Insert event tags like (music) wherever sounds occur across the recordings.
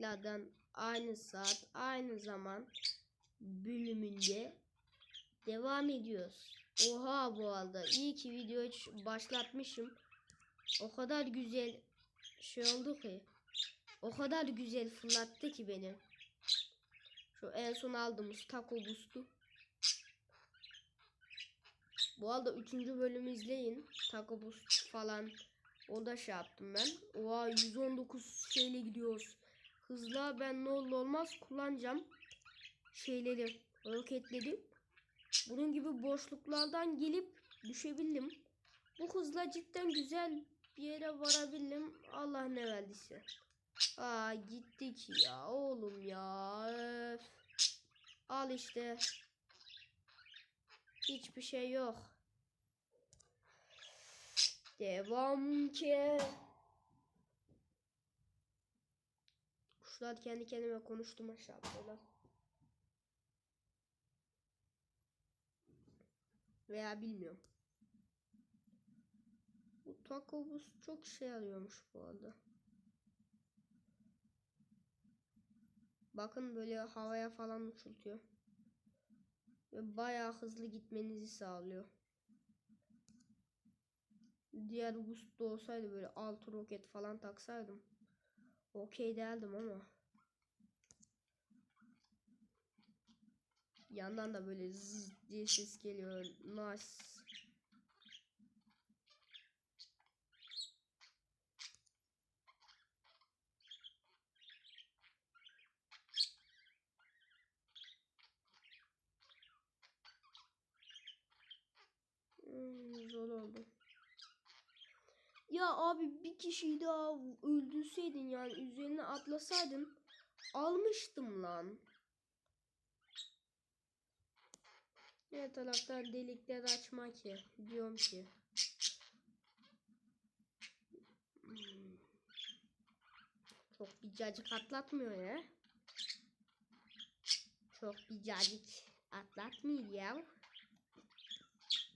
tekrardan aynı saat, aynı zaman bölümünde devam ediyoruz. Oha bu arada iyi ki videoyu başlatmışım. O kadar güzel şey oldu ki. O kadar güzel fırlattı ki beni. Şu en son aldığımız taco boost'u. Bu arada 3. bölümü izleyin. Taco boost falan. O da şey yaptım ben. Oha 119 şeyle gidiyoruz. Hızla ben ne olur olmaz kullanacağım. Şeyleri roketledim. Bunun gibi boşluklardan gelip düşebildim. Bu hızla cidden güzel bir yere varabildim. Allah ne verdiyse. Aa gittik ya oğlum ya. Öf. Al işte. Hiçbir şey yok. Devam ki. Kuşlar kendi kendime konuştum aşağı. Veya bilmiyorum. Bu taco bus çok işe yarıyormuş bu arada. Bakın böyle havaya falan uçultuyor. Ve bayağı hızlı gitmenizi sağlıyor. Diğer boost da olsaydı böyle altı roket falan taksaydım. Okey derdim ama. Yandan da böyle zzz diye ses geliyor. Nice. Hmm, zor oldu. Ya abi bir kişiyi daha öldürseydin yani üzerine atlasaydın almıştım lan. Ne taraftan delikler açmak ki diyorum ki. Hmm. Çok bir cacık atlatmıyor ya. Çok bir cacık atlatmıyor ya.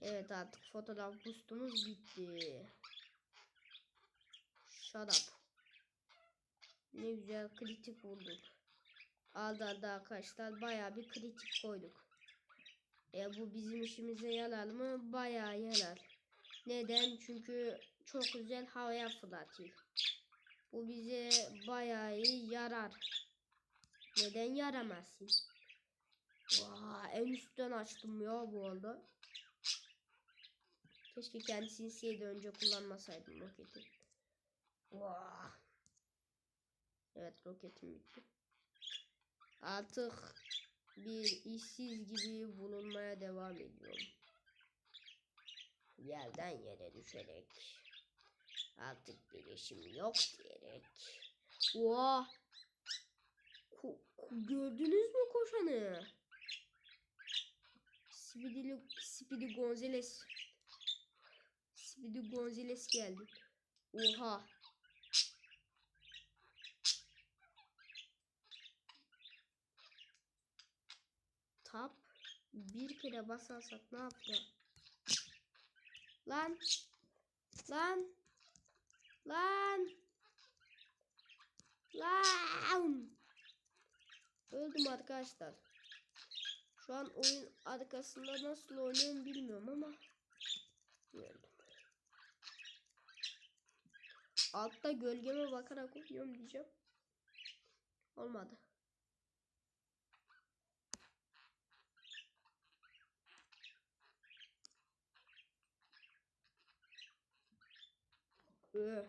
Evet artık fotoğraf boostumuz bitti. Shut up. Ne güzel kritik bulduk. Aldı aldı arkadaşlar bayağı bir kritik koyduk. E bu bizim işimize yarar mı? Bayağı yarar. Neden? Çünkü çok güzel havaya fırlatıyor. Bu bize bayağı iyi yarar. Neden yaramazsın? Vay, en üstten açtım ya bu arada. Keşke kendisini siyede önce kullanmasaydım roketi. Vay. Evet roketim bitti. Artık bir işsiz gibi bulunmaya devam ediyorum. Yerden yere düşerek. Artık bir işim yok diyerek. Ko- ko- gördünüz mü koşanı? Speedy, Speedy Gonzales. Speedy Gonzales geldi. Oha. Tap bir kere basarsak ne yapacak? Lan. Lan. Lan. Lan. Öldüm arkadaşlar. Şu an oyun arkasında nasıl oynuyorum bilmiyorum ama öldüm. Altta gölgeme bakarak oynuyorum diyeceğim. Olmadı. Öf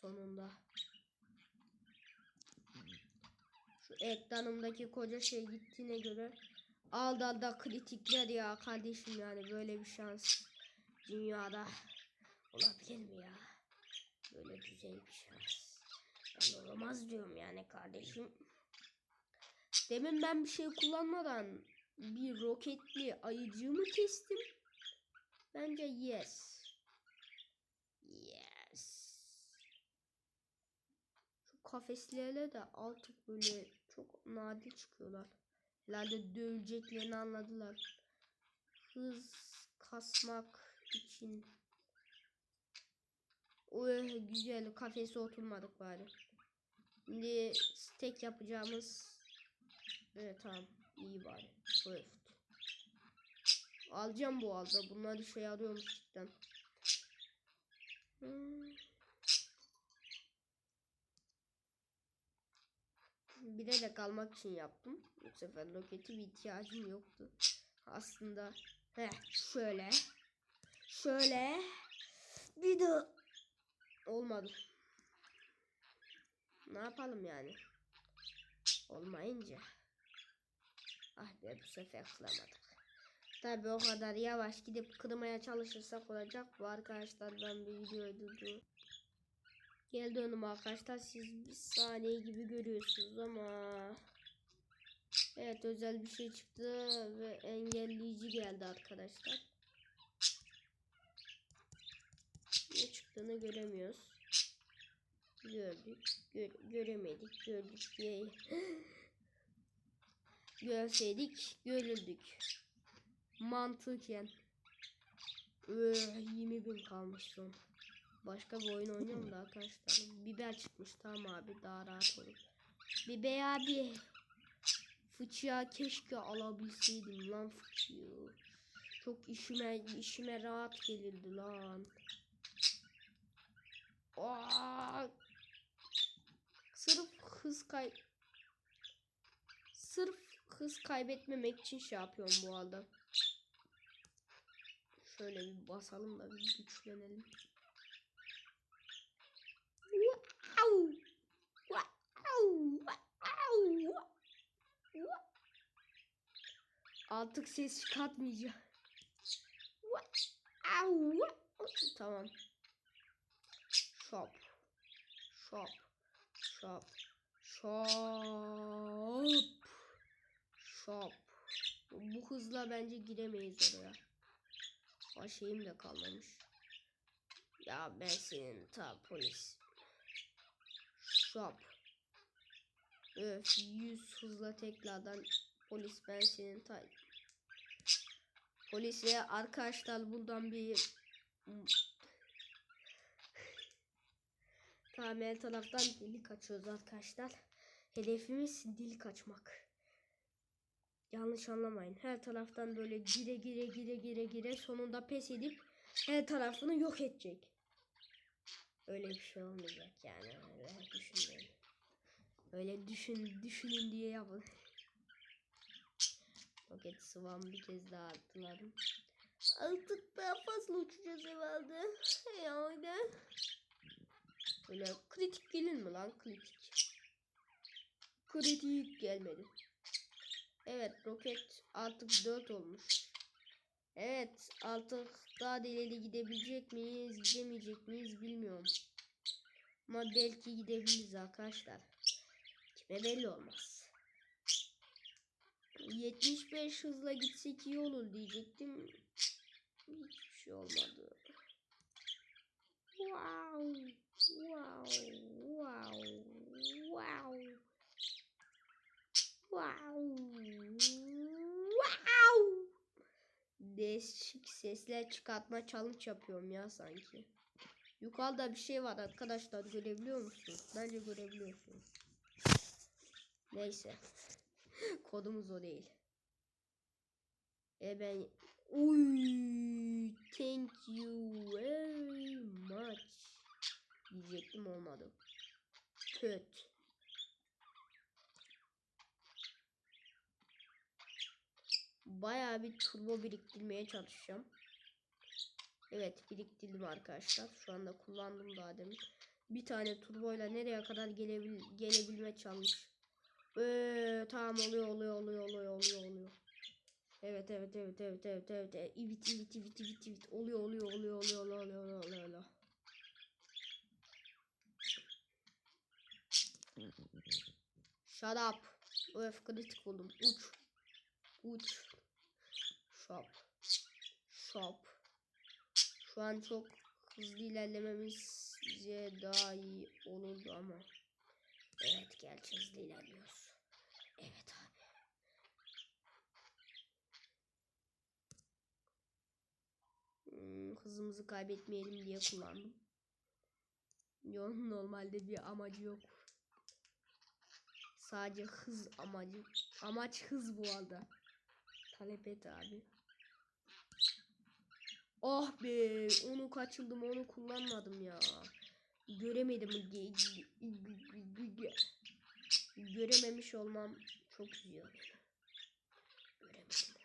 sonunda. Şu ekranımdaki koca şey gittiğine göre aldı kritikler ya kardeşim yani böyle bir şans dünyada olabilir mi ya? Böyle güzel bir şans. Ben olamaz diyorum yani kardeşim. Demin ben bir şey kullanmadan bir roketli ayıcığımı kestim. Bence yes. Yes. Şu kafeslerle de artık böyle çok nadir çıkıyorlar. Herhalde döveceklerini anladılar. Hız kasmak için. Oy güzel kafese oturmadık bari. Şimdi tek yapacağımız Evet tamam iyi bari. Evet. Alacağım bu arada. Bunlar işe yarıyormuş cidden. Hmm. Bilerek almak için yaptım. Bu sefer roketi bir ihtiyacım yoktu. Aslında heh, şöyle şöyle bir de olmadı. Ne yapalım yani? Olmayınca. Ah be bu sefer kılamadık. Tabi o kadar yavaş gidip kırmaya çalışırsak olacak. Bu arkadaşlar ben bir videoyu durdu. Gel dönüm arkadaşlar siz bir saniye gibi görüyorsunuz ama Evet özel bir şey çıktı ve engelleyici geldi arkadaşlar. Ne çıktığını göremiyoruz. Gördük, gör, göremedik, gördük diye. (gasps) Görseydik, görürdük. Mantıken. Öh, 20 bin kalmış son. Başka bir oyun oynuyorum da arkadaşlar. Biber çıkmış tamam abi daha rahat olur. Biber abi. Fıçıya keşke alabilseydim lan fıçıyı. Çok işime işime rahat gelirdi lan. Aa! Sırf hız kay Sırf hız kaybetmemek için şey yapıyorum bu arada. Şöyle bir basalım da bir güçlenelim. Wow! Wow! Wow! Artık ses çıkartmayacağım. Tamam. Shop. Shop. Shop. Shop. Shop. Bu hızla bence giremeyiz oraya. O şeyim de kalmamış. Ya ben senin ta polis. Shop. Öf 100 hızla tekrardan polis ben senin ta Polise arkadaşlar buradan bir Tamam her taraftan delik açıyoruz arkadaşlar. Hedefimiz delik açmak. Yanlış anlamayın. Her taraftan böyle gire gire gire gire gire sonunda pes edip her tarafını yok edecek. Öyle bir şey olmayacak yani. Öyle düşünmeyin. Öyle düşün düşünün diye yapın. Roket sıvam bir kez daha attılarım. Artık daha fazla uçacağız herhalde. Yani. Böyle kritik gelir mi lan kritik? Kritik gelmedi. Evet roket artık 4 olmuş. Evet artık daha da ileri gidebilecek miyiz gidemeyecek miyiz bilmiyorum. Ama belki gidebiliriz arkadaşlar. Kime belli olmaz. 75 hızla gitsek iyi olur diyecektim. Hiçbir şey olmadı. Wow. Wow. Wow. Wow. Wow. Wow. Değişik sesler çıkartma challenge yapıyorum ya sanki. Yukarıda bir şey var arkadaşlar görebiliyor musunuz? Bence görebiliyorsunuz. Neyse. (laughs) Kodumuz o değil. E ben Uy, thank you very much diyecektim olmadı. Kötü. Bayağı bir turbo biriktirmeye çalışacağım. Evet biriktirdim arkadaşlar. Şu anda kullandım daha demin. Bir tane turboyla nereye kadar gelebil gelebilme çalış. Ee, tamam oluyor oluyor oluyor oluyor oluyor oluyor. Evet evet evet evet evet evet. Evet evet evet evet evet. Oluyor oluyor oluyor oluyor oluyor oluyor oluyor oluyor. Shut up. Öf kritik oldum. Uç. Uç. Shop. Shop. Şu an çok hızlı ilerlememiz daha iyi olurdu ama. Evet gerçi hızlı ilerliyoruz. Evet abi. Hmm, hızımızı kaybetmeyelim diye kullandım. Yok normalde bir amacı yok. Sadece hız amacı. Amaç hız bu arada. Talep et abi. Ah be onu kaçırdım onu kullanmadım ya. Göremedim. Görememiş olmam çok üzüyor. Göremedim.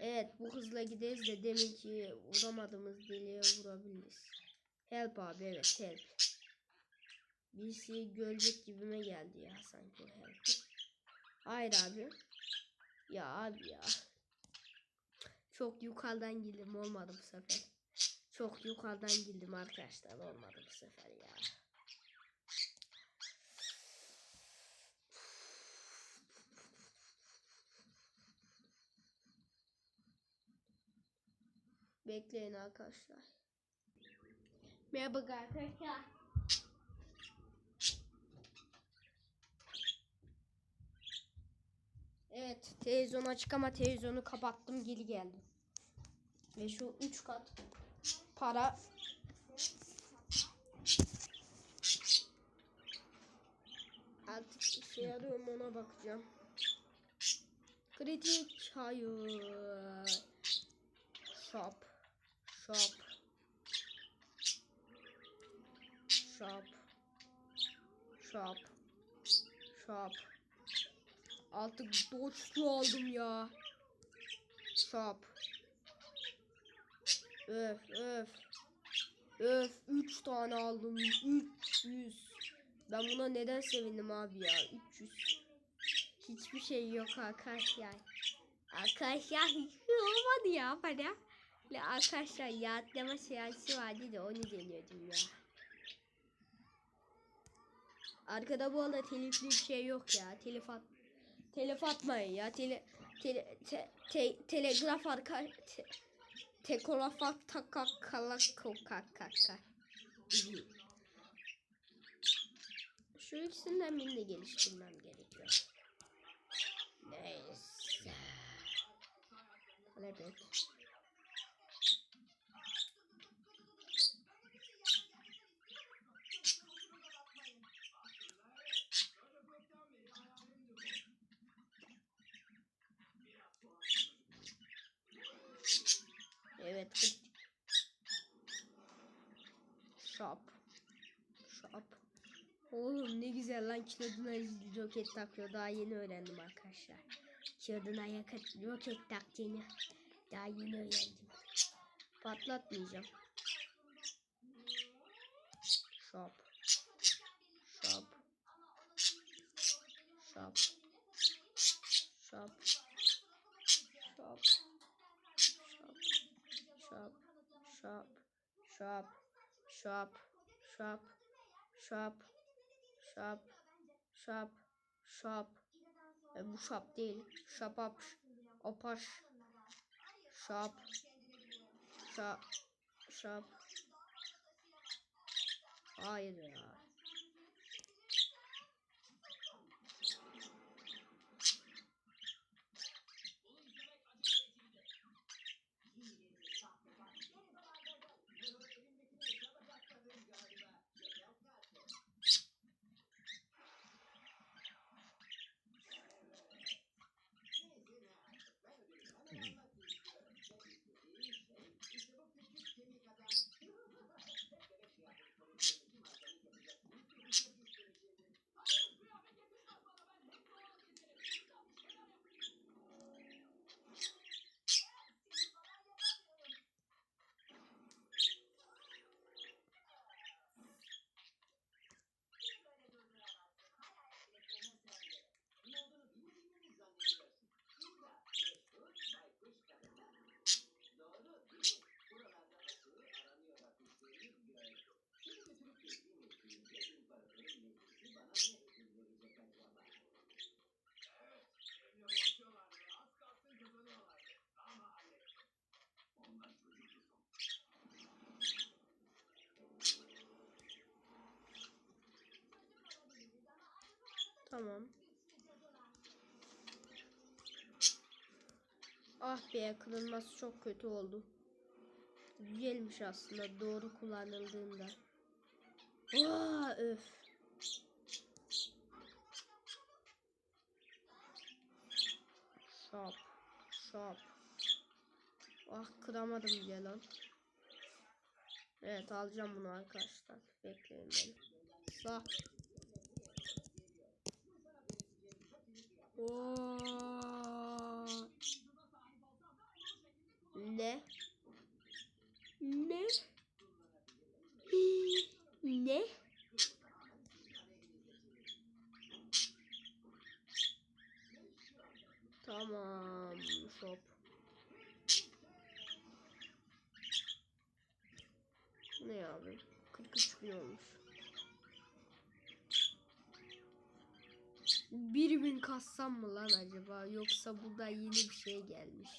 Evet bu hızla gideriz de demin ki vuramadığımız deliğe vurabiliriz. Help abi evet help. Birisi görecek gibime geldi ya sanki o help'i. Hayır abi. Ya abi ya. Çok yukarıdan girdim olmadı bu sefer. Çok yukarıdan girdim arkadaşlar olmadı bu sefer ya. Bekleyin arkadaşlar. Merhaba arkadaşlar. Evet, televizyon açık ama televizyonu kapattım, geri geldim. Ve şu 3 kat para Artık işe yarıyor mu ona bakacağım. Kritik hayır. Shop. Shop. Shop. Shop. Shop. Artık doçlu aldım ya. Shop. Öf öf. Öf 3 tane aldım. 300. Ben buna neden sevindim abi ya? 300. Hiçbir şey yok arkadaşlar. Arkadaşlar hiçbir şey olmadı ya bana. Ve arkadaşlar yağıtlama seansı vardı da onu deniyordum ya. Arkada bu arada telifli bir şey yok ya. Telif at telif atmayın ya. Tele tele te, te, telegraf arka te, tekolafak takak kalak kokak kaka. Şu ikisinden birini geliştirmem gerekiyor. Neyse. Talep Evet. Shop. Shop. Oğlum ne güzel lan kiloduna roket takıyor. Daha yeni öğrendim arkadaşlar. Kiloduna yakıt roket taktığını daha yeni öğrendim. Patlatmayacağım. Shop. Shop. Shop. Shop. Shop. Shop. Shop. Shop. Shop. Shop. Shop. Shop. Shop. Shop. Shop. E, bu shop değil. Up. Opaş. Shop. Shop. Shop. Hayır ya. Tamam. Ah be kırılması çok kötü oldu. Güzelmiş aslında doğru kullanıldığında. Aa, öf. Şap. Şap. Ah kıramadım bile lan. Evet alacağım bunu arkadaşlar. Bekleyin beni. Şap. O 1000 kassam mı lan acaba? Yoksa burada yeni bir şey gelmiş.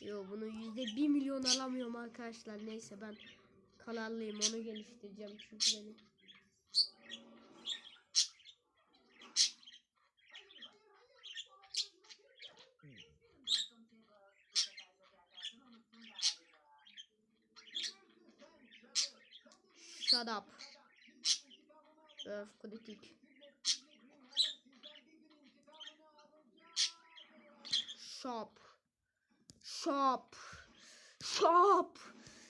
Yo bunu yüzde bir milyon alamıyorum arkadaşlar. Neyse ben kanallıyım onu geliştireceğim çünkü benim. Shut up. Öf kritik. Shop. Shop. Shop.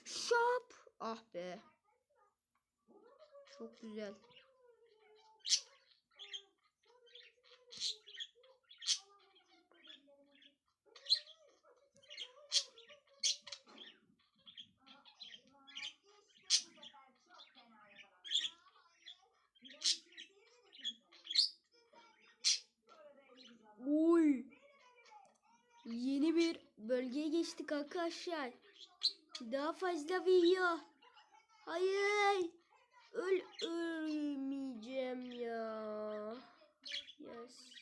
Shop. Ah be. Çok güzel. Oy. Yeni bir geçtik arkadaşlar. Daha fazla video. Hayır. Öl ölmeyeceğim ya. Yes.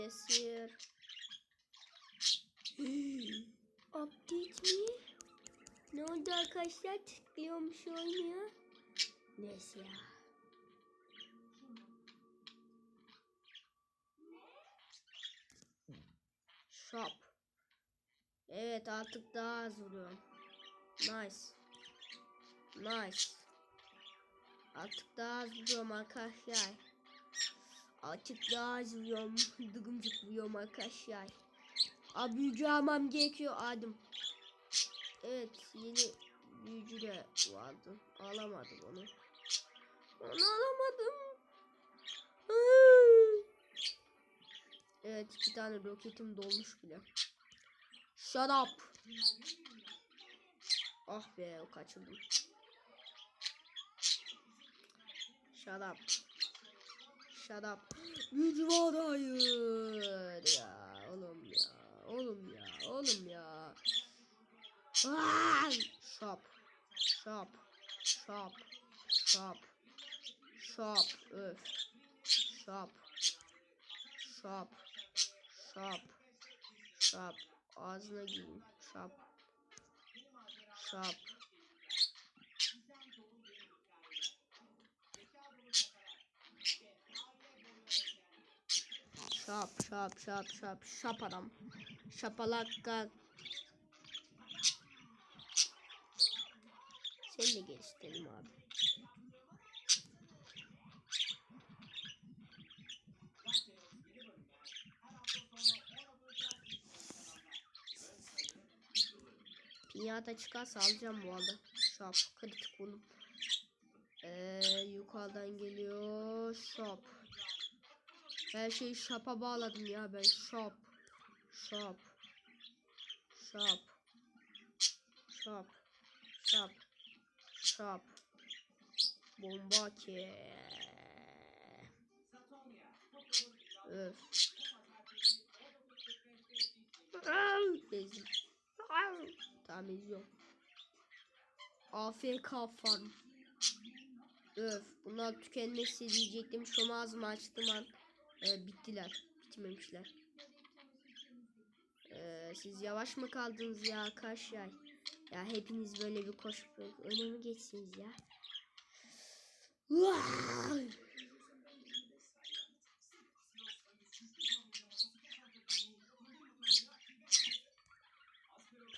Yes. Update mi? Ne oldu arkadaşlar? Tıklıyormuş oynuyor. Neyse ya. Shop. Evet artık daha az vuruyorum. Nice. Nice. Artık daha az vuruyorum arkadaşlar. Artık daha az vuruyorum. Dıgımcık (laughs) vuruyorum arkadaşlar. Abi büyücü almam gerekiyor adım. Evet yeni büyücü de vardı. Alamadım onu. Onu alamadım. Evet iki tane roketim dolmuş bile. Shut up. Ah be o kaçırdım. Shut up. Shut up. Büyücü var hayır ya. Oğlum ya. Oğlum ya. Oğlum ya. Aa! Shop. Shop. Shop. Shop. Shop. Öf. Shop. Shop. Shop. Shop. Ağzına giyin. Shop. Shop. Şap şap şap şap şap adam. Şapalakka. Seni de geliştirelim abi. Pinyata çıkarsa alacağım bu arada. Şap kritik bunu. Ee, yukarıdan geliyor. Shop. Her şeyi shop'a bağladım ya ben. Shop. Shop. Shop. Shop. Shop. Shop. Bomba ki. Öf. Au. Tamam izliyorum. AFK farm. Öf bunlar tükenmesi diyecektim. Şu ağzımı açtım an. E, bittiler. Bitmemişler. Ee, siz yavaş mı kaldınız ya arkadaşlar? Ya hepiniz böyle bir koşup öne mi geçsiniz ya?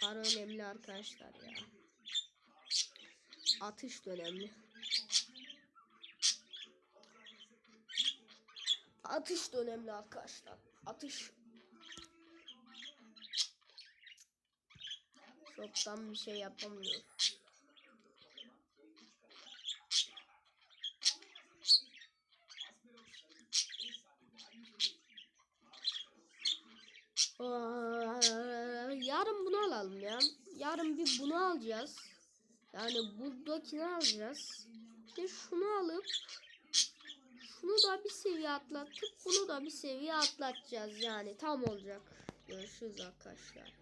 Para önemli arkadaşlar ya. Atış da önemli. Atış da önemli arkadaşlar. Atış. Shop'tan bir şey yapamıyorum. Yarın bunu alalım ya. Yarın bir bunu alacağız. Yani buradakini alacağız. Bir şunu alıp şunu da bir seviye atlattık. Bunu da bir seviye atlatacağız yani. Tam olacak. Görüşürüz arkadaşlar.